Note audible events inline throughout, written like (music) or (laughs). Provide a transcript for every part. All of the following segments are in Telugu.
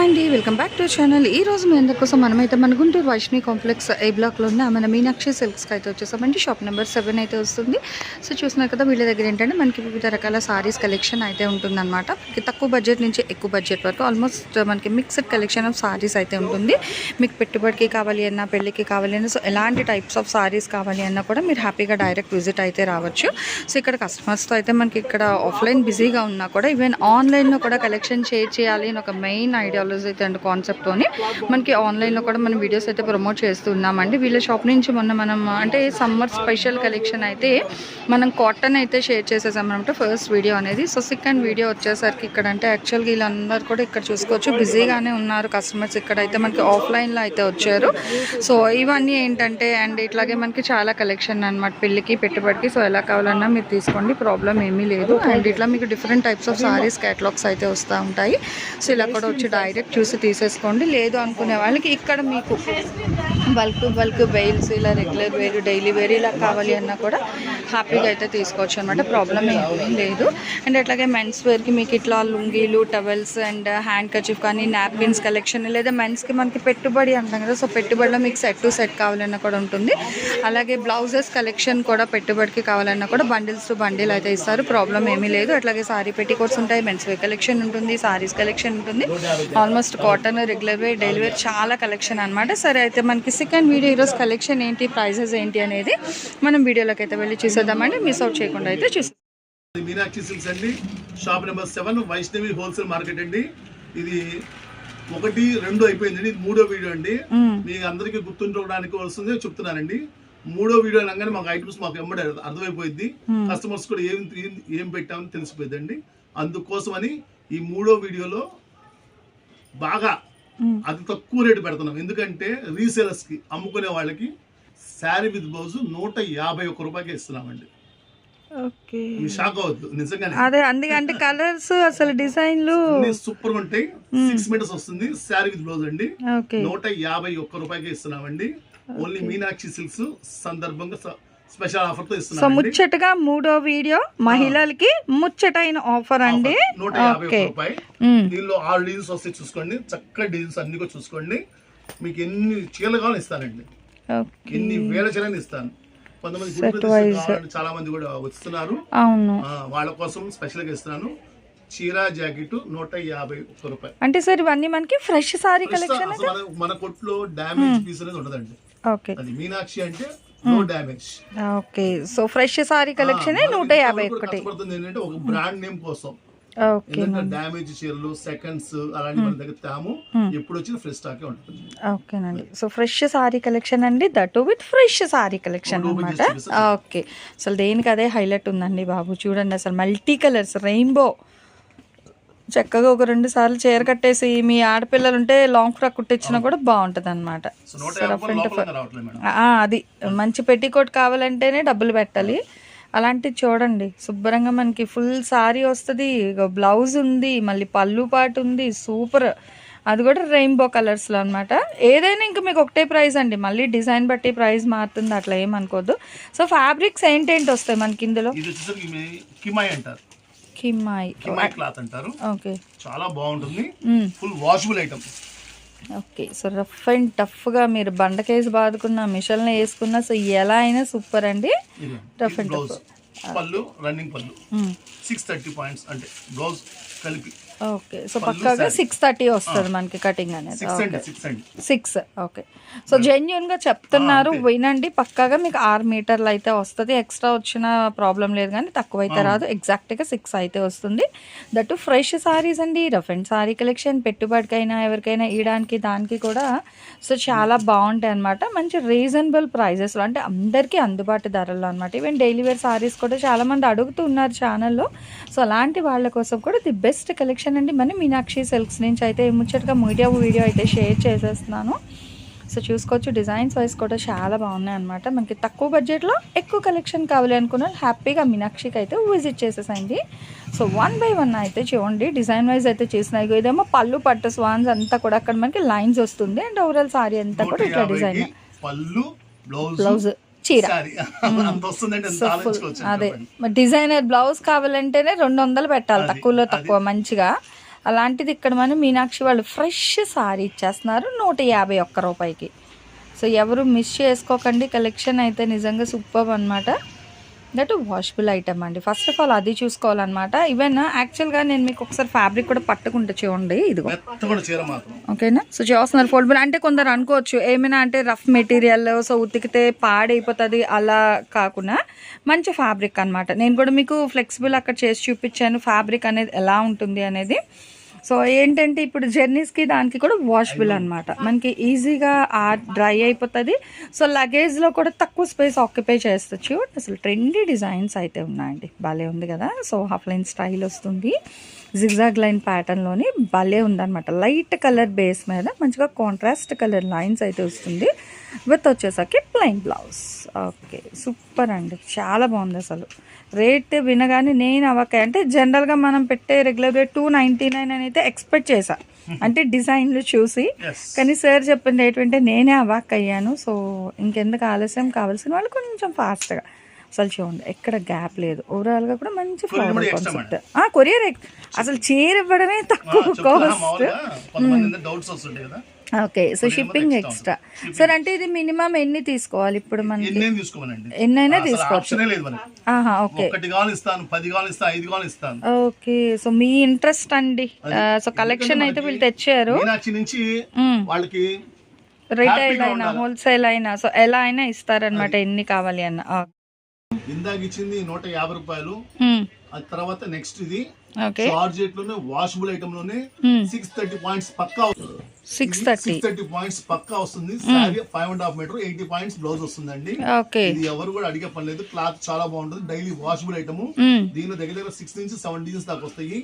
హాయ్ అండి వెల్కమ్ బ్యాక్ టు ఛానల్. ఈ రోజు మీ అందరికోసం మనమైతే మన గుంటూరు వైష్ణవి కాంప్లెక్స్ ఏ బ్లాక్లో ఉన్న మన మీనాక్షి సిల్క్స్కి అయితే వచ్చేసామండి. షాప్ నెంబర్ సెవెన్ అయితే వస్తుంది. సో చూసినా కదా వీళ్ళ దగ్గర ఏంటంటే మనకి వివిధ రకాల సారీస్ కలెక్షన్ అయితే ఉంటుందన్నమాట. మనకి తక్కువ బడ్జెట్ నుంచి ఎక్కువ బడ్జెట్ వరకు ఆల్మోస్ట్ మనకి మిక్స్డ్ కలెక్షన్ ఆఫ్ సారీస్ అయితే ఉంటుంది. మీకు పెట్టుబడికి కావాలి అన్నా పెళ్ళికి కావాలి అన్నా సో ఎలాంటి టైప్స్ ఆఫ్ సారీస్ కావాలి అన్నా కూడా మీరు హ్యాపీగా డైరెక్ట్ విజిట్ అయితే రావచ్చు. సో ఇక్కడ కస్టమర్స్తో అయితే మనకి ఇక్కడ ఆఫ్లైన్ బిజీగా ఉన్నా కూడా ఈవెన్ ఆన్లైన్లో కూడా కలెక్షన్ షేర్ చేయాలి అని ఒక మెయిన్ కలర్స్ అయితే అండ్ కాన్సెప్ట్తోని మనకి ఆన్లైన్లో కూడా మనం వీడియోస్ అయితే ప్రమోట్ చేస్తున్నామండి. వీళ్ళ షాప్ నుంచి మొన్న మనం అంటే సమ్మర్ స్పెషల్ కలెక్షన్ అయితే మనం కాటన్ అయితే షేర్ చేసేసామన్నమాట ఫస్ట్ వీడియో అనేది. సో సెకండ్ వీడియో వచ్చేసరికి ఇక్కడ అంటే యాక్చువల్గా వీళ్ళందరూ కూడా ఇక్కడ చూసుకోవచ్చు. బిజీగానే ఉన్నారు కస్టమర్స్ ఇక్కడ అయితే మనకి ఆఫ్లైన్లో అయితే వచ్చారు. సో ఇవన్నీ ఏంటంటే అండ్ ఇట్లాగే మనకి చాలా కలెక్షన్ అనమాట పెళ్ళికి పెట్టుబడికి. సో ఎలా కావాలన్నా మీరు తీసుకోండి. ప్రాబ్లం ఏమీ లేదు. అండ్ ఇట్లా మీకు different types of saris catalogues అయితే వస్తూ ఉంటాయి. సో ఇలా కూడా వచ్చి డైరెక్ట్ చూసి తీసేసుకోండి. లేదు అనుకునే వాళ్ళకి ఇక్కడ మీకు బల్క్ బల్క్ బెయిల్స్ ఇలా రెగ్యులర్ వేర్ డైలీ వేర్ ఇలా కావాలి అన్నా కూడా హ్యాపీగా అయితే తీసుకోవచ్చు అనమాట ప్రాబ్లం ఏమీ లేదు. అండ్ అట్లాగే మెన్స్ వేర్కి మీకు ఇట్లా లుంగీలు టవెల్స్ అండ్ హ్యాండ్ కచీఫ్ కానీ నాప్కిన్స్ కలెక్షన్ లేదా మెన్స్కి మనకి పెట్టుబడి అంటాం కదా. సో పెట్టుబడిలో మీకు సెట్ టు సెట్ కావాలన్నా కూడా ఉంటుంది. అలాగే బ్లౌజెస్ కలెక్షన్ కూడా పెట్టుబడికి కావాలన్నా కూడా బండిల్స్ టు బండిల్ అయితే ఇస్తారు. ప్రాబ్లం ఏమీ లేదు. అట్లాగే సారీ పెట్టి కోట్స్ ఉంటాయి. మెన్స్ వేర్ కలెక్షన్ ఉంటుంది సారీస్ కలెక్షన్ ఉంటుంది. Almost cotton regular wear daily wear చాలా కలెక్షన్ అనమాట సరే అయితే మనకి సెకండ్ వీడియో ఈరోజు కలెక్షన్ ఏంటి ప్రైజెస్ ఏంటి అనేది మనం వీడియోలోకి అయితే వెళ్ళి చూసేద్దామండి. మిస్ అవుట్ చేయకుండా అయితే చూసి మీనాక్షి సిల్క్స్ అండి. Shop number seven Vaishnavi wholesale market అండి. ఇది ఒకటి రెండు అయిపోయిందండి. ఇది మూడో వీడియో అండి. మీకు అందరికీ గుర్తుండడానికి వస్తుంది చెప్తున్నానండి. మూడో వీడియో అనగానే మాకు ఐటమ్స్ మాకు ఎమ్మడి అర్థమైపోయింది కస్టమర్స్ కూడా ఏం ఏం- ఏం పెట్టామని తెలిసిపోయిందండి అందుకోసమని ఈ మూడో వీడియోలో బాగా అతి తక్కువ రేటు పెడుతున్నాం. ఎందుకంటే రీసేలర్స్కి అమ్ముకునే వాళ్ళకి శారీ విత్ బ్లౌజ్ నూట యాభై ఒక్క రూపాయకి ఇస్తున్నామండి. షాక్ అవ్వద్దు నిజంగానే. అదే అందుకంటే కలర్స్ అసలు డిజైన్లు సూపర్ ఉంటాయి. సిక్స్ మీటర్స్ వస్తుంది శారీ విత్ బ్లౌజ్ అండి. నూట యాభై ఒక్క రూపాయకి ఇస్తున్నామండి. ఓన్లీ మీనాక్షి సిల్క్స్ సందర్భంగా స్పెషల్ సో ముచ్చటగా మూడో వీడియో మహిళలకి ముచ్చటైన ఆఫర్ అండి. నూట యాభై రూపాయి. దీనిలో ఆరు డిజైన్స్ వస్తాయి చూసుకోండి. చక్కగా డిజైన్స్ అన్ని కూడా చూసుకోండి. మీకు ఎన్ని చీరలు కావాలని ఇస్తానండి. ఎన్ని వేల చీరలు ఇస్తాను. కొంతమంది చాలా మంది కూడా వస్తున్నారు. వాళ్ళ కోసం స్పెషల్గా ఇస్తున్నాను. చీర జాకెట్ నూట యాభై ఒక్క రూపాయి. అంటే సార్ ఇవన్నీ మనకి ఫ్రెష్ సారీ కలెక్షన్ మన కొట్లో డ్యామేజ్ పీస్ అనేది ఉండదండి. ఓకే. అది మీనాక్షి అంటే no damage okay so fresh sari collection నూట యాభై ఒకటి. ఏంటంటే ఒక బ్రాండ్ నేమ్ కోసం. ఓకే ఎందుకంటే డ్యామేజ్ చీరలు సెకండ్స్ అలాంటి మన దగ్గర తాము. ఎప్పుడు వచ్చిన ఫ్రెష్ స్టాక్ ఉంటుంది. ఓకేనండి. సో ఫ్రెష్ సారీ కలెక్షన్ అండి. That with fresh sari collection అనమాట. ఓకే అసలు దేనికి అదే హైలైట్ ఉందండి బాబు. చూడండి అసలు మల్టీ కలర్స్ రెయిన్బో చక్కగా ఒక రెండు సార్లు చీర కట్టేసి మీ ఆడపిల్లలు ఉంటే లాంగ్ ఫ్రాక్ కుట్టించినా కూడా బాగుంటుంది అనమాట అది మంచి పెట్టికోట్ కావాలంటేనే డబ్బులు పెట్టాలి. అలాంటివి చూడండి శుభ్రంగా మనకి ఫుల్ సారీ వస్తుంది బ్లౌజ్ ఉంది మళ్ళీ పళ్ళు పాటు ఉంది సూపర్ అది కూడా రెయిన్బో కలర్స్లో అనమాట ఏదైనా ఇంకా మీకు ఒకటే ప్రైస్ అండి మళ్ళీ డిజైన్ బట్టి ప్రైస్ మారుతుంది అట్లా ఏమనుకోద్దు సో ఫ్యాబ్రిక్స్ ఏంటేంటి వస్తాయి మనకి ఇందులో? కిమ్మాయి కిమాయి క్లాత్ అంటారు. ఓకే. చాలా బాగుంటుంది. Full washable item okay so rough and టఫ్గా మీరు బండకేసి బాదుకున్న మిషన్లో వేసుకున్న సో ఎలా అయినా సూపర్ అండి. Rough and బ్లౌజ్ పళ్ళు రన్నింగ్ పళ్ళు. సిక్స్ థర్టీ పాయింట్స్ అంటే బ్లౌజ్ కలిపి. ఓకే. సో పక్కాగా సిక్స్ థర్టీ వస్తుంది మనకి కటింగ్ అనేది. సిక్స్ అండి సిక్స్ ఓకే. సో జెన్యున్గా చెప్తున్నారు వినండి. పక్కాగా మీకు ఆరు మీటర్లు అయితే వస్తుంది. ఎక్స్ట్రా వచ్చిన ప్రాబ్లం లేదు కానీ తక్కువ అయితే రాదు. ఎగ్జాక్ట్గా సిక్స్ అయితే వస్తుంది. దట్ ఫ్రెష్ సారీస్ అండి. రఫ్ అండ్ సారీ కలెక్షన్ పెట్టుబడికైనా ఎవరికైనా ఇయడానికి దానికి కూడా. సో చాలా బాగుంటాయి అనమాట మంచి రీజనబుల్ ప్రైజెస్లో అంటే అందరికీ అందుబాటు ధరల్లో అనమాట ఈవెన్ డైలీ వేర్ సారీస్ కూడా చాలా మంది అడుగుతూ ఉన్నారు ఛానల్లో సో అలాంటి వాళ్ళ కోసం కూడా ది బెస్ట్ కలెక్షన్ అండి మన మీనాక్షి సిల్క్స్ నుంచి అయితే ముచ్చటగా మీడియా వీడియో అయితే షేర్ చేసేస్తున్నాను. సో చూసుకోవచ్చు డిజైన్స్ వైజ్ కూడా చాలా బాగున్నాయి అనమాట మనకి తక్కువ బడ్జెట్లో ఎక్కువ కలెక్షన్ కావాలి అనుకున్న హ్యాపీగా మీనాక్షికి అయితే విజిట్ చేసేసండి సో వన్ బై వన్ అయితే చూడండి డిజైన్ వైజ్ అయితే చేసినాయి ఇదేమో పళ్ళు పట్టు స్వాన్స్ అంతా కూడా అక్కడ మనకి లైన్స్ వస్తుంది. అండ్ ఓవరాల్ సారీ అంతా కూడా ఇట్లా డిజైన్. పళ్ళు బ్లౌజ్. చీర. అదే. డిజైనర్ బ్లౌజ్ కావాలంటేనే రెండు వందలు పెట్టాలి తక్కువలో. తక్కువ మంచిగా. అలాంటిది ఇక్కడ మనం మీనాక్షి వాళ్ళు ఫ్రెష్ సారీ ఇచ్చేస్తున్నారు నూట యాభై ఒక్క రూపాయికి. సో ఎవరు మిస్ చేసుకోకండి కలెక్షన్ అయితే నిజంగా సూపర్ అనమాట దట్ వాషబుల్ ఐటమ్ అండి. ఫస్ట్ ఆఫ్ ఆల్ అది చూసుకోవాలన్నమాట. ఈవెన్ యాక్చువల్గా నేను మీకు ఒకసారి ఫ్యాబ్రిక్ కూడా పట్టుకుంటే చూడండి. ఇదిగో. ఓకేనా? సో చేస్తున్నారు ఫోల్డబుల్ అంటే కొందరు అనుకోవచ్చు. ఏమైనా అంటే రఫ్ మెటీరియల్ సో ఉతికితే పాడైపోతుంది అలా కాకుండా మంచి ఫ్యాబ్రిక్ అన్నమాట. నేను కూడా మీకు ఫ్లెక్సిబుల్ అక్కడ చేసి చూపించాను. ఫ్యాబ్రిక్ అనేది ఎలా ఉంటుంది అనేది. సో ఏంటంటే ఇప్పుడు జర్నీస్కి దానికి కూడా వాషబుల్ అనమాట మనకి ఈజీగా ఆ డ్రై అయిపోతుంది. సో లగేజ్లో కూడా తక్కువ స్పేస్ ఆక్యుపై చేస్తచ్చు. అసలు ట్రెండీ డిజైన్స్ అయితే ఉన్నాయండి. భలే ఉంది కదా. సో హాఫ్ లైన్ స్టైల్ వస్తుంది. జిగ్జాగ్ లైన్ ప్యాటర్న్లోని భలే ఉందన్నమాట. లైట్ కలర్ బేస్ మీద మంచిగా కాంట్రాస్ట్ కలర్ లైన్స్ అయితే వస్తుంది. విత్ వచ్చేసరికి ప్లెయిన్ బ్లౌజ్. ఓకే సూపర్ అండి. చాలా బాగుంది అసలు. రేట్ వినగానే నేను అవక. అంటే జనరల్గా మనం పెట్టే regular rate two ninety nine అని అయితే ఎక్స్పెక్ట్ చేశా. అంటే డిజైన్లు చూసి. కానీ సార్ చెప్పిన రేట్ వింటే నేనే అవాక్ అయ్యాను. సో ఇంకెందుకు ఆలస్యం కావాల్సిన వాళ్ళు కొంచెం ఫాస్ట్గా. అసలు చూడండి ఎక్కడ గ్యాప్ లేదు. ఓవరాల్గా కూడా మంచి ఫ్లవర్ కాన్సెప్ట్ కొరియర్ అసలు చీర ఇవ్వడమే తక్కువ cost okay so shipping extra sir అంటే ఇది మినిమం ఎన్ని తీసుకోవాలి ఇప్పుడు తీసుకోమనండి. ఎన్నైనా తీసుకోవచ్చు. ఆహా ఓకే. ఓకే సో మీ ఇంట్రెస్ట్ అండి. సో కలెక్షన్ అయితే వీళ్ళు తెచ్చారు. వాళ్ళకి రిటైల్ అయినా. హోల్సేల్ అయినా సో ఎలా అయినా ఇస్తారనమాట ఎన్ని కావాలి అన్న. ఇందాక ఇచ్చింది నూట యాభై రూపాయలు. ఆ తర్వాత నెక్స్ట్ ఇది చార్జెట్లోనే వాషబుల్ ఐటమ్లోనే సిక్స్ థర్టీ పాయింట్స్ పక్కా సిక్స్ థర్టీ థర్టీ పాయింట్స్ పక్కా వస్తుంది. Sari five and half metre eighty points blouse వస్తుందండి. ఇది ఎవరు కూడా అడిగే పని లేదు. క్లాత్ చాలా బాగుంటుంది. Daily washable item. దీనిలో దగ్గర దగ్గర సిక్స్ నుంచి సెవెన్ డిజైన్స్ దాకా వస్తాయి.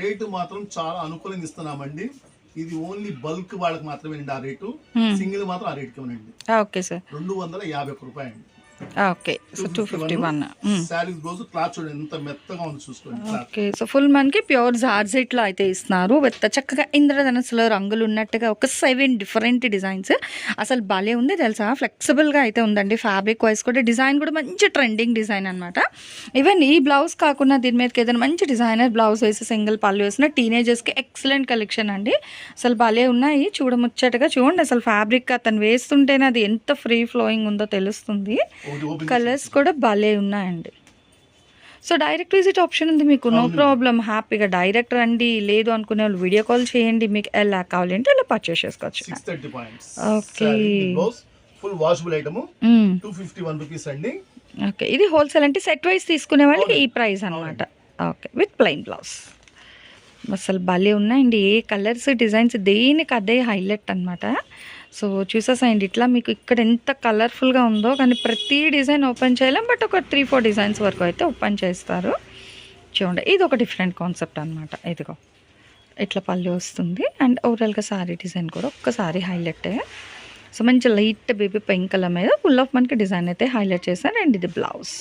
రేటు మాత్రం చాలా అనుకూలంగా ఇస్తున్నామండి. ఇది ఓన్లీ బల్క్ వాళ్ళకి మాత్రమే అండి ఆ రేటు సింగిల్ మాత్రం ఆ రేట్కి సార్ రెండు వందల యాభై ఒక్క రూపాయలు అండి okay so two fifty one sari blouse cloth చూడండి ఎంత మెత్తగా ఉంది చూసుకోండి క్లాత్. ఓకే సో ఫుల్ మనకి ప్యూర్ జార్జెట్లో అయితే ఇస్తున్నారు. విత్ చక్కగా ఇంద్రధనస్సులో రంగులు ఉన్నట్టుగా ఒక సెవెన్ డిఫరెంట్ డిజైన్స్ అసలు భలే ఉంది తెలుసా? ఫ్లెక్సిబుల్గా అయితే ఉందండి. ఫ్యాబ్రిక్ వైజ్ కూడా డిజైన్ కూడా మంచి ట్రెండింగ్ డిజైన్ అనమాట ఈవెన్ ఈ బ్లౌజ్ కాకుండా దీని మీదకి ఏదైనా మంచి డిజైనర్ బ్లౌజ్ వేసి సింగిల్ పళ్ళు వేసిన టీనేజర్స్కి ఎక్సలెంట్ కలెక్షన్ అండి. అసలు భలే ఉన్నాయి. చూడముచ్చటగా చూడండి అసలు ఫ్యాబ్రిక్ అతను వేస్తుంటేనే అది ఎంత ఫ్రీ ఫ్లోయింగ్ ఉందో తెలుస్తుంది. కలర్స్ కూడా భలే ఉన్నాయండి. సో డైరెక్ట్ విజిట్ ఆప్షన్ ఉంది మీకు. నో ప్రాబ్లం హ్యాపీగా డైరెక్ట్ రండి. లేదు అనుకునే వాళ్ళు వీడియో కాల్ చేయండి. మీకు ఎలా కావాలి అంటే అలా పర్చేస్ చేసుకోవచ్చు. Six thirty points Okay. Blouse full washable item hmm. Two fifty one rupees అండి ఓకే ఇది హోల్సేల్ అంటే సెట్ వైజ్ తీసుకునే వాళ్ళకి ఈ ప్రైస్ అనమాట ఓకే విత్ ప్లెయిన్ బ్లౌజ్ అసలు భలే ఉన్నాయండి. ఏ కలర్స్ డిజైన్స్ దేనికి అదే హైలైట్ అనమాట సో చూసేసాయండి. ఇట్లా మీకు ఇక్కడ ఎంత కలర్ఫుల్గా ఉందో కానీ ప్రతి డిజైన్ ఓపెన్ చేయలేం బట్ ఒక త్రీ ఫోర్ డిజైన్స్ వరకు అయితే ఓపెన్ చేస్తారు. చూడండి ఇది ఒక డిఫరెంట్ కాన్సెప్ట్ అనమాట ఇదిగో ఇట్లా పళ్ళు వస్తుంది. అండ్ ఓవరాల్గా సారీ డిజైన్ కూడా ఒక్కసారి హైలైట్ సో మంచి లైట్ బేబీ పింక్ కలర్ మీద ఫుల్ ఆఫ్ మనకి డిజైన్ అయితే హైలైట్ చేశాను అండ్ ఇది బ్లౌజ్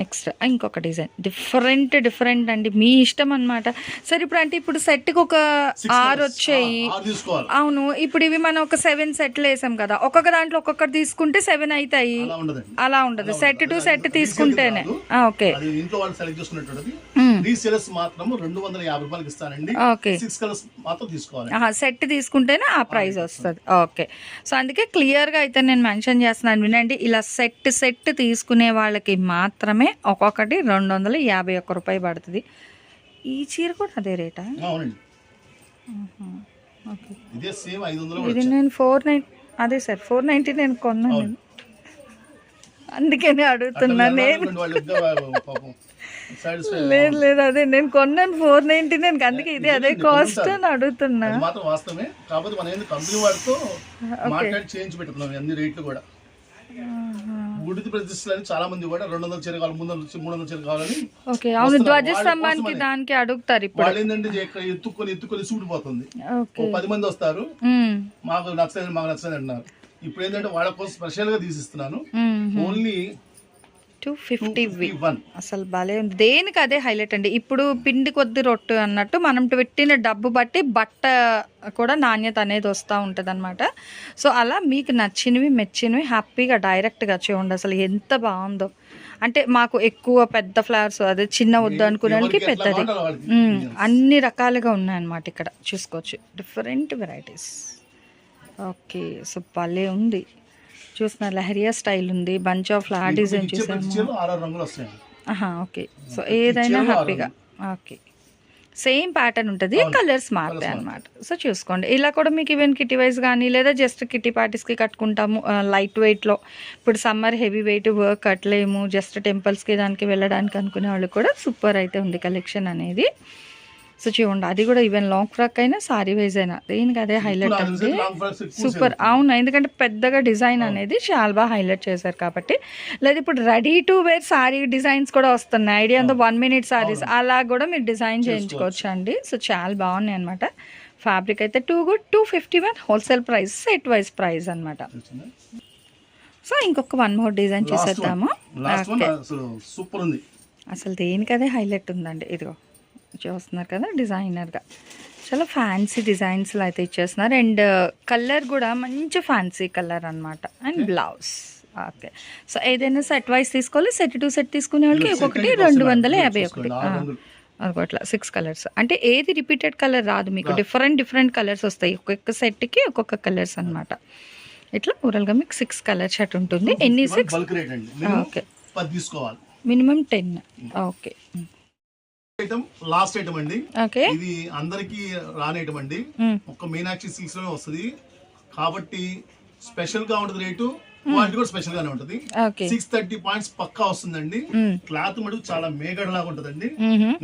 నెక్స్ట్ ఇంకొక డిజైన్. డిఫరెంట్ డిఫరెంట్ అండి. మీ ఇష్టం అనమాట సరే ఇప్పుడు అంటే ఇప్పుడు సెట్కి ఒక ఆరు. వచ్చాయి. అవును. ఇప్పుడు ఇవి మనం ఒక సెవెన్ సెట్లు వేసాం కదా. ఒక్కొక్క దాంట్లో ఒక్కొక్కటి తీసుకుంటే సెవెన్ అవుతాయి అలా ఉండదు. సెట్. టు సెట్ తీసుకుంటేనే. ఓకే. అది ఇంట్లో వాళ్ళు సెలెక్ట్ చేసుకున్నటువంటిది మ్మ్. రీసేలర్స్ మాత్రం రెండు వందల యాభై రూపాయలకి ఇస్తానండి ఓకే. సిక్స్ కలర్స్ మాత్రం తీసుకోవాలి. ఆహా సెట్ తీసుకుంటేనే ఆ ప్రైస్ వస్తుంది. ఓకే. సో అందుకే క్లియర్గా అయితే నేను మెన్షన్ చేస్తున్నాను వినండి. ఇలా సెట్ సెట్ తీసుకునే వాళ్ళకి మాత్రమే ఒక్కొక్కటి రెండు వందల యాభై ఒక్క రూపాయి పడుతుంది. ఈ చీర కూడా అదే రేటా? ఇదే నేను ఫోర్ నైన్ అదే సార్ ఫోర్ నైంటీ నేను కొన్నాను నేను. అందుకనే అడుగుతున్నా నేను (laughs) లేదు లేదు అదే నేను కొన్నాను ఫోర్ నైంటీ నేను అందుకే ఇది అదే కాస్ట్ అని అడుగుతున్నా. కంపెనీ వాడితో పెట్టుకున్నాం అన్ని రేట్లు కూడా. గుడి ప్రతిష్టలని చాలా మంది కూడా రెండు వందల చీర కావాలి మూడు వందల మూడు వందల చీర కావాలని ఓకే అవును ధ్వజస్తంభానికి. దానికి అడుగుతారు ఇప్పుడు. వాళ్ళు ఏంటంటే ఎత్తుకొని ఎత్తుకొని సూడిపోతుంది ఓ పది మంది వస్తారు. మాకు నచ్చలేదు మాకు నచ్చలేదు అంటున్నారు. ఇప్పుడు ఏంటంటే వాళ్ళ కోసం స్పెషల్గా తీసిస్తున్నాను. ఓన్లీ టూ ఫిఫ్టీ అసలు భలే ఉంది. దేనికి అదే హైలైట్ అండి? ఇప్పుడు పిండి కొద్ది రొట్టు అన్నట్టు మనం పెట్టిన డబ్బు బట్టి బట్ట కూడా నాణ్యత అనేది వస్తూ ఉంటుంది అనమాట సో అలా మీకు నచ్చినవి మెచ్చినవి హ్యాపీగా డైరెక్ట్గా చూడండి. అసలు ఎంత బాగుందో. అంటే మాకు ఎక్కువ పెద్ద ఫ్లవర్స్ అదే చిన్న వద్దు ఎట్లా పెద్దది. అన్ని రకాలుగా ఉన్నాయన్నమాట ఇక్కడ. చూసుకోవచ్చు. డిఫరెంట్ వెరైటీస్ ఓకే సో భలే ఉంది. చూసిన లహరియా స్టైల్ ఉంది బంచ్ ఆఫ్ ఫ్లవర్ డిజైన్ చూసాము. ఓకే. సో ఏదైనా హ్యాపీగా. ఓకే. సేమ్ ప్యాటర్న్ ఉంటుంది కలర్స్ మారుతాయి అనమాట సో చూసుకోండి. ఇలా కూడా మీకు ఈవెన్ కిటీ వైజ్ కానీ లేదా జస్ట్ కిటీ పార్టీస్కి కట్టుకుంటాము లైట్ వెయిట్లో ఇప్పుడు సమ్మర్ హెవీ వెయిట్ వర్క్ కట్టలేము జస్ట్ టెంపుల్స్కి దానికి వెళ్ళడానికి అనుకునే వాళ్ళు కూడా సూపర్ అయితే ఉంది కలెక్షన్ అనేది. సో చూడండి అది కూడా ఈవెన్ లాంగ్ ఫ్రాక్ అయినా సారీ వైజ్ అయినా. దేనికి అదే హైలైట్ ఎక్కువ సూపర్ అవును ఎందుకంటే పెద్దగా డిజైన్ అనేది చాలా బాగా హైలైట్ చేశారు కాబట్టి. లేదా ఇప్పుడు ready to wear sari designs కూడా వస్తున్నాయి. ఐడియా అంతా వన్ మినిట్ సారీస్ అలా కూడా మీరు డిజైన్ చేయించుకోవచ్చు అండి సో చాలా బాగున్నాయి అనమాట ఫ్యాబ్రిక్ అయితే too good two fifty one wholesale price set wise price అనమాట? సో ఇంకొక వన్ మోర్ డిజైన్ చూసేద్దాము. సూపర్ ఉంది. అసలు దేనికి అదే హైలైట్ ఉందండి? ఇదిగో. చూస్తున్నారు కదా డిజైనర్గా. చాలా ఫ్యాన్సీ డిజైన్స్లో అయితే ఇచ్చేస్తున్నారు. అండ్ కలర్ కూడా మంచి ఫ్యాన్సీ కలర్ అన్నమాట. And blouse. ఓకే. సో ఏదైనా సెట్ వైజ్ తీసుకోవాలి సెట్ టు సెట్ తీసుకునే వాళ్ళకి ఒక్కొక్కటి రెండు వందల. యాభై ఒకటి. అట్లా సిక్స్ కలర్స్ అంటే ఏది రిపీటెడ్ కలర్ రాదు మీకు. డిఫరెంట్ డిఫరెంట్ కలర్స్ వస్తాయి. ఒక్కొక్క సెట్కి ఒక్కొక్క కలర్స్ అన్నమాట. ఇట్లా ఓవరాల్గా మీకు సిక్స్ కలర్ షర్ట్ ఉంటుంది. ఎన్ని six okay. Minimum ten okay. Item last item అండి. ఇది అందరికి రాని ఐటమ్ అండి మ్మ్. ఒక్క మీనాక్షి సిల్క్స్లోనే వస్తుంది. కాబట్టి స్పెషల్గా ఉంటుంది రేటు. క్వాలిటీ కూడా స్పెషల్ గానే ఉంటుంది సిక్స్ థర్టీ పాయింట్స్ పక్కా వస్తుందండి. మ్మ్. క్లాత్ మటుకు చాలా మేగడ లాగా ఉంటుందండి.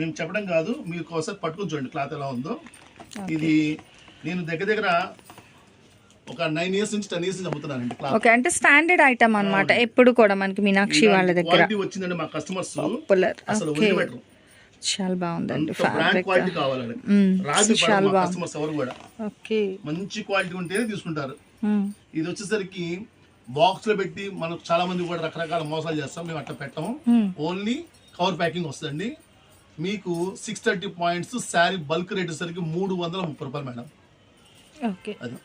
మేము చెప్పడం కాదు. మీరు ఒకసారి పట్టుకొని చూడండి క్లాత్ ఎలా ఉందో. ఇది నేను దగ్గర దగ్గర ఒక నైన్ ఇయర్స్ నుంచి టెన్ ఇయర్స్ నుంచి అమ్ముతున్నానండి క్లాత్. ఓకే అంటే స్టాండర్డ్ ఐటమ్ అన్నమాట. ఎప్పుడు కూడా మనకి మీనాక్షి వాళ్ళ దగ్గర. వచ్చిందండి మా కస్టమర్స్ అసలు వదిలిపెట్టరు. చాలా బాగుందండి ఫ్యాబ్రిక్ క్వాలిటీ కావాలండి. చాలా కస్టమర్స్ ఎవరు కూడా ఓకే. మంచి క్వాలిటీ ఉంటేనే తీసుకుంటారు. ఇది వచ్చేసరికి బాక్స్లో పెట్టి మనకు చాలా మంది కూడా రకరకాల మోసాలు చేస్తాం మేము అట్లా పెట్టాము. ఓన్లీ కవర్ ప్యాకింగ్ వస్తుందండి. మీకు six thirty points sari bulk rate వచ్చేసరికి మూడు వందల ముప్పై రూపాయలు మేడం. ఓకే. అది.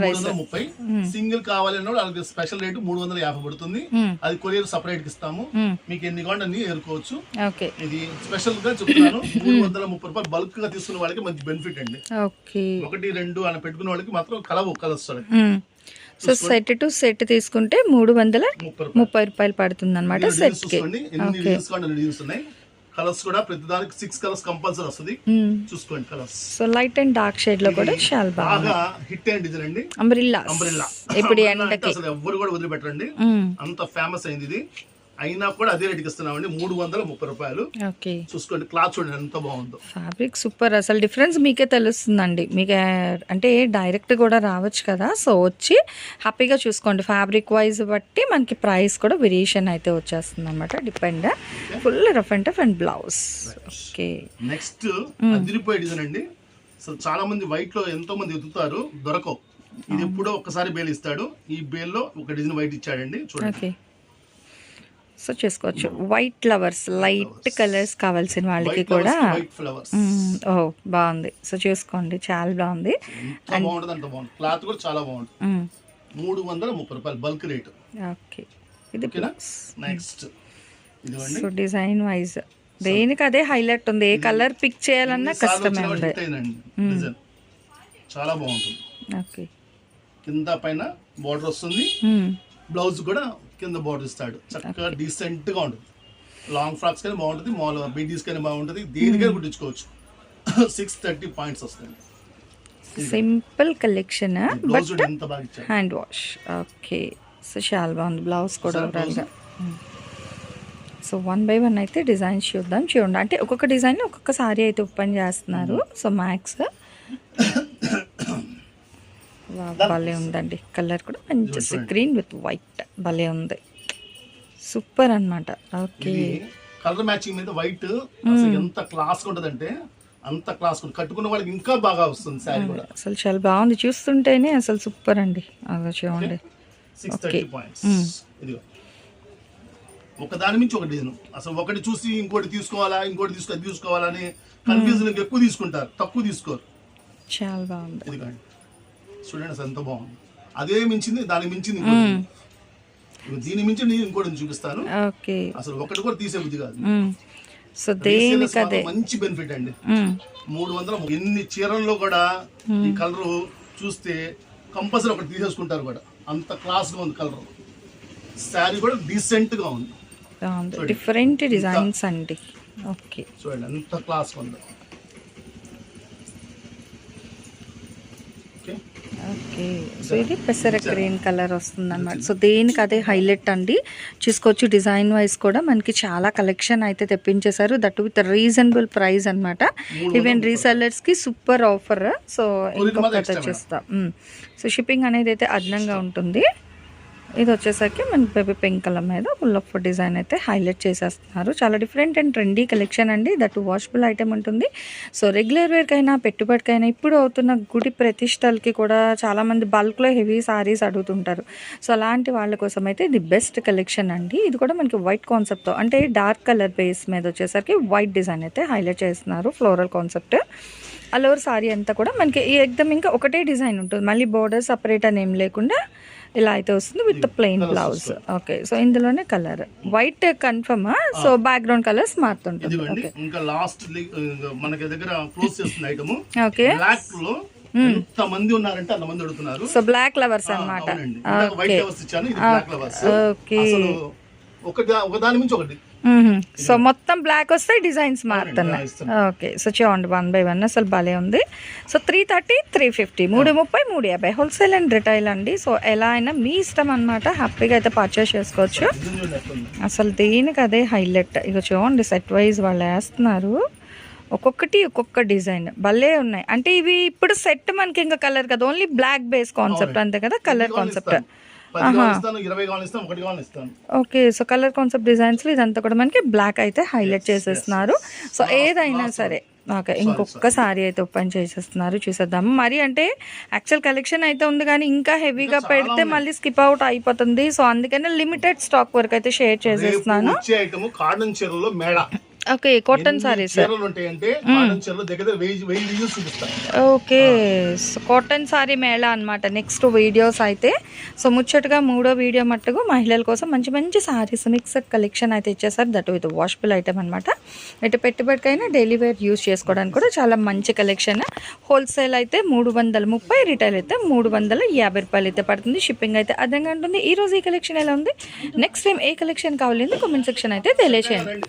మూడు వందల ముప్పై. సింగిల్ కావాలన్నా వాళ్ళకి స్పెషల్ రేట్ మూడు వందల యాభై పడుతుంది. మ్మ్. అది కొరియర్ సపరేట్ ఇస్తాము. మ్మ్. మీకు ఎన్ని కావాలి అన్ని ఏరుకోవచ్చు. ఇది స్పెషల్గా చెప్తున్నాను. మూడు వందల ముప్పై రూపాయలు బల్క్గా తీసుకున్న వాళ్ళకి మంచి బెనిఫిట్ అండి. ఒకటి రెండు అని పెట్టుకున్న వాళ్ళకి మాత్రం కలవు కలుస్తాడు. సో సెట్ టు సెట్ తీసుకుంటే మూడు వందల ముప్పై రూపాయలు. పడుతుంది అనమాట సెట్కి. కలర్స్ కూడా ప్రతి దానికి సిక్స్ కలర్స్ కంపల్సరీ వస్తుంది. చూసుకోండి colours. So light and dark షేడ్లో కూడా చాలా బాగా హిట్ అయిన డిజైన్ అండి. అంబ్రిల్లా అంబ్రెల్లా ఇప్పుడు అసలు ఎవ్వరు కూడా వదిలిపెట్టండి మ్మ్. అంత ఫేమస్ అయింది ఇది. అయినా కూడా అదే రేటుకి ఇస్తున్నామండి. మూడు వందల ముప్పై రూపాయలు. ఓకే. చూసుకోండి క్లాత్ చూడండి ఎంత బాగుందో. Fabric super. అసలు డిఫరెన్స్ మీకే తెలుస్తుందండి. మీకు అంటే డైరెక్ట్ కూడా రావచ్చు కదా. సో వచ్చి హ్యాపీగా చూసుకోండి. ఫ్యాబ్రిక్ వైజ్ బట్టి మనకి ప్రైస్ కూడా వేరియేషన్ అయితే వచ్చేస్తుంది అనమాట depend full rough and tough and blouse. Okay. Next అదిరిపోయే డిజైన్ అండి. అసలు చాలా మంది వైట్లో ఎంతో మంది ఎదుగుతారు దొరకవు. ఇది ఎప్పుడో ఒక్కసారి బేల్ ఇస్తాడు. ఈ బేల్లో ఒక డిజైన్ వైట్ ఇచ్చాడండి. చూడండి. సో చేసుకోవచ్చు. వైట్ లవర్స్ లైట్ కలర్స్ కావాల్సిన వాళ్ళకి కూడా ఫ్లవర్స్. ఓ బాగుంది. సో చూసుకోండి చాలా బాగుంది. క్లాత్ కూడా చాలా బాగుంటుంది. మూడు వందల ముప్పై రూపాయలు బల్క్ రేట్. ఓకే. ఇది నెక్స్ట్ సో డిజైన్ వైజ్. దేనికి అదే హైలైట్ ఉంది. ఏ కలర్ పిక్ చేయాలన్నా కష్టమే ఉంది. చాలా బాగుంటుంది. ఓకే. కింద పైన బార్డర్ వస్తుంది. బ్లౌజ్ కూడా కింద బార్డర్ ఇస్తాడు. చక్కగా డీసెంట్గా ఉంటుంది. లాంగ్ ఫ్రాక్స్ కానీ బాగుంటుంది మామూలుగా బీడీస్ కానీ బాగుంటుంది దేనికైనా కుట్టించుకోవచ్చు. సిక్స్ థర్టీ పాయింట్స్ వస్తాయి simple collection but hand wash okay so చాలా బాగుంది. బ్లౌజ్ కూడా ఓవరాల్గా సో వన్ బై వన్ అయితే డిజైన్స్ చూద్దాం. చూడండి. అంటే ఒక్కొక్క డిజైన్ ఒక్కొక్క సారీ అయితే ఓపెన్ చేస్తున్నారు. సో మ్యాక్స్ (coughs) భలే ఉందండి. కలర్ కూడా మంచి గ్రీన్ విత్ వైట్ భలే ఉంది. సూపర్ అన్నమాట. ఓకే కలర్ మ్యాచింగ్ మీద వైట్ అసలు ఎంత క్లాస్ ఉంటదంటే అంత క్లాస్ కట్టుకున్న వాళ్ళకి ఇంకా బాగా వస్తుంది శారీ కూడా. అసలు చాలా బాగుంది. చూస్తుంటేనే అసలు సూపర్ అండి. అలా చూడండి ఒక దాని మించి ఒక డిజైన్ అసలు ఒకటి చూసి ఇంకోటి తీసుకోవాలా ఇంకోటి తీసుకో అని కన్ఫ్యూజన్ ఎక్కువ తీసుకుంటారు. తక్కువ తీసుకోరు. చాలా బాగుంది. అసలు ఎంత బాగుంది. అదే మించింది దానికి మించింది దీని మించి నేను ఇంకోటి చూపిస్తాను. అసలు ఒకటి కూడా తీసే బుద్ధి కాదు. సో Resellers దేనికి మాత్రం అదే? మంచి బెనిఫిట్ అండి. మూడు వందల ఎన్ని చీరల్లో కూడా ఈ కలర్ చూస్తే కంపల్సరీ ఒకటి తీసేసుకుంటారు కూడా. అంత క్లాస్గా ఉంది కలర్. శారీ కూడా డీసెంట్గా ఉంది డిఫరెంట్ డిజైన్స్ అండి. ఓకే. చూడండి ఎంత క్లాస్ ఉంది. ఓకే. సో ఇది పెసర గ్రీన్ కలర్ వస్తుంది అనమాట సో దేనికి అదే హైలైట్ అండి చూసుకోవచ్చు డిజైన్ వైజ్ కూడా మనకి చాలా కలెక్షన్ అయితే తెప్పించేశారు. దట్ విత్ రీజనబుల్ ప్రైస్ అనమాట ఈవెన్ రీసెల్లర్స్కి సూపర్ ఆఫర్ సో ఇంకొకటి వచ్చేస్తా. సో షిప్పింగ్ అనేది అయితే అదనంగా ఉంటుంది. ఇది వచ్చేసరికి మన బేబీ పింక్ కలర్ మీద ఫుల్ డిజైన్ అయితే హైలైట్ చేసేస్తున్నారు. చాలా డిఫరెంట్ అండ్ ట్రెండీ కలెక్షన్ అండి. దట్ వాషబుల్ ఐటమ్ ఉంటుంది. సో రెగ్యులర్ వేర్కైనా పెట్టుబడికైనా ఇప్పుడు అవుతున్న గుడి ప్రతిష్టలకి కూడా చాలామంది బల్క్లో హెవీ సారీస్ అడుగుతుంటారు. సో అలాంటి వాళ్ళ కోసం అయితే ఇది బెస్ట్ కలెక్షన్ అండి. ఇది కూడా మనకి వైట్ కాన్సెప్ట్తో అంటే డార్క్ కలర్ బేస్ మీద వచ్చేసరికి వైట్ డిజైన్ అయితే హైలైట్ చేస్తున్నారు floral concept all over sari అంతా కూడా మనకి ఈ ఎగ్దమ్ ఇంకా ఒకటే డిజైన్ ఉంటుంది. మళ్ళీ బోర్డర్ సపరేట్ అని ఏం లేకుండా ఇలా అయితే వస్తుంది with plain blouse okay so ఇందులోనే colour white confirm so background colours మారుతుంటుంది. ఇదిగోండి ఇంకా లాస్ట్ మనకి దగ్గర క్లోజ్ చేస్తున్న ఐటమ్ ఓకే బ్లాక్లో ఎంత మంది ఉన్నారంటే అంత మంది అడుగుతున్నారు సో బ్లాక్ లవర్స్ అనమాట అవునండి. ఇందాక వైట్ ఫ్లవర్స్ ఇచ్చాను. ఇది బ్లాక్ ఫ్లవర్స్ ఓకే అసలు ఒక దా- ఒక దాని మించి ఒకటి. సో మొత్తం బ్లాక్ వస్తే డిజైన్స్ మారుతున్నాయి. ఓకే సో చూడండి వన్ బై వన్ అసలు భలే ఉంది. So three thirty three fifty మూడు ముప్పై మూడు యాభై. హోల్సేల్ అండ్ రిటైల్ అండి. సో ఎలా అయినా మీ ఇష్టం అనమాట హ్యాపీగా అయితే పర్చేస్ చేసుకోవచ్చు. అసలు దేనికి అదే హైలైట్ ఇక చూడండి సెట్ వైజ్ వాళ్ళు వేస్తున్నారు. ఒక్కొక్కటి ఒక్కొక్క డిజైన్ భలే ఉన్నాయి. అంటే ఇవి ఇప్పుడు సెట్ మనకి ఇంకా కలర్ కదా. ఓన్లీ బ్లాక్ బేస్ కాన్సెప్ట్ అంతే కదా colour concept okay so colour concept డిజైన్స్లో ఇదంతా కూడా మనకి బ్లాక్ అయితే హైలైట్ చేసేస్తున్నారు. సో ఏదైనా సరే ఓకే ఇంకొక సారీ అయితే ఓపెన్ చేసేస్తున్నారు చూసేద్దాము. మరి అంటే యాక్చువల్ కలెక్షన్ అయితే ఉంది కానీ ఇంకా హెవీగా పెడితే మళ్ళీ స్కిప్ అవుట్ అయిపోతుంది. సో అందుకనే లిమిటెడ్ స్టాక్ వరకు అయితే షేర్ చేసేస్తున్నాను. Okay cotton saris okay so cotton sari mela అనమాట నెక్స్ట్ వీడియోస్ అయితే సో ముచ్చటగా మూడో వీడియో మట్టుకు మహిళల కోసం మంచి మంచి సారీస్ మిక్సర్ కలెక్షన్ అయితే ఇచ్చేసారు దట్ విత్ వాషబుల్ ఐటమ్ అనమాట ఇటు పెట్టుబడికైనా డైలీ వేర్ యూస్ చేసుకోవడానికి కూడా చాలా మంచి కలెక్షన్ హోల్సేల్ అయితే మూడు వందల ముప్పై రిటైల్ అయితే మూడు వందల యాభై రూపాయలు అయితే పడుతుంది. షిప్పింగ్ అయితే అదనంగా ఉంటుంది. ఈ రోజు ఈ కలెక్షన్ ఎలా ఉంది? నెక్స్ట్ టైం ఏ కలెక్షన్ కావాలంటే కామెంట్ సెక్షన్ అయితే తెలియచేయండి.